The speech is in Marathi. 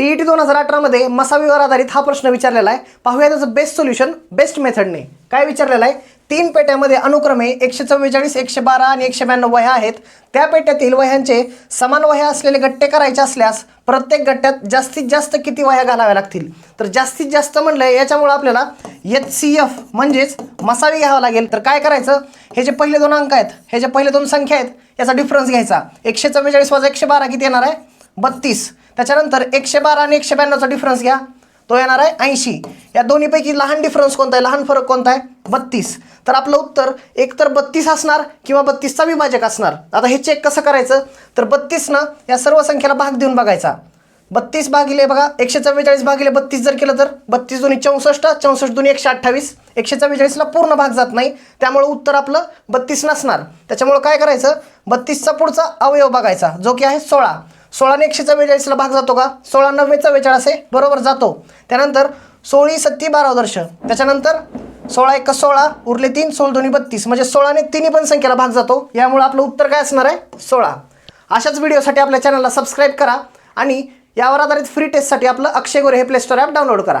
टी दोन हजार अठरामध्ये मसावीवर आधारित हा प्रश्न विचारलेला आहे. पाहूया त्याचं बेस्ट सोल्युशन बेस्ट मेथडने काय विचारलेलं आहे? तीन पेट्यामध्ये अनुक्रमे एकशे चव्वेचाळीस एकशे बारा आणि एकशे ब्याण्णव वह्या आहेत. त्या पेट्यातील वह्यांचे समान वह्या असलेले गट्टे करायचे असल्यास प्रत्येक गट्ट्यात जास्तीत जास्त किती वह्या घालाव्या लागतील? तर जास्तीत जास्त म्हणलं याच्यामुळं आपल्याला एच सी एफ म्हणजेच मसावी घ्यावं लागेल. तर काय करायचं? हे जे पहिले दोन अंक आहेत हे जे पहिले दोन संख्या आहेत याचा डिफरन्स घ्यायचा. एकशे चव्वेचाळीस वाजा एकशे बारा किती येणार आहे? बत्तीस. त्याच्यानंतर एकशे बारा आणि एकशे ब्याण्णवचा डिफरन्स घ्या. तो येणार आहे ऐंशी. या दोन्हीपैकी लहान डिफरन्स कोणता आहे? लहान फरक कोणता आहे? बत्तीस. तर आपलं उत्तर एक तर बत्तीस असणार किंवा बत्तीसचा विभाजक असणार. आता हे चेक कसं करायचं? तर बत्तीसनं या सर्व संख्येला भाग देऊन बघायचा. बत्तीस भागिले बघा एकशे चव्वेचाळीस भागिले बत्तीस जर केलं तर? बत्तीस दोन्ही चौसष्ट चौसष्ट दोन्ही एकशे अठ्ठावीस. एकशे चव्वेचाळीसला पूर्ण भाग जात नाही. त्यामुळे उत्तर आपलं बत्तीस नसणार. त्याच्यामुळं काय करायचं? बत्तीसचा पुढचा अवयव बघायचा जो की आहे सोळा. सोळाने एकशे चव्वेचाळीसला भाग जातो का? सोळा नव्वे चव्वेचाळीस आहे बरोबर जातो. त्यानंतर सोळी सत्ती बारा वर्ष. त्याच्यानंतर सोळा एक सोळा उरले तीन सोळ दोन्ही बत्तीस. म्हणजे सोळाने तिन्ही पण संख्येला भाग जातो. यामुळे आपलं उत्तर काय असणार आहे? सोळा. अशाच व्हिडिओसाठी आपल्या चॅनलला सबस्क्राईब करा आणि यावर आधारित फ्री टेस्टसाठी आपलं अक्षय गोरे हे प्ले स्टोर ॲप डाउनलोड करा.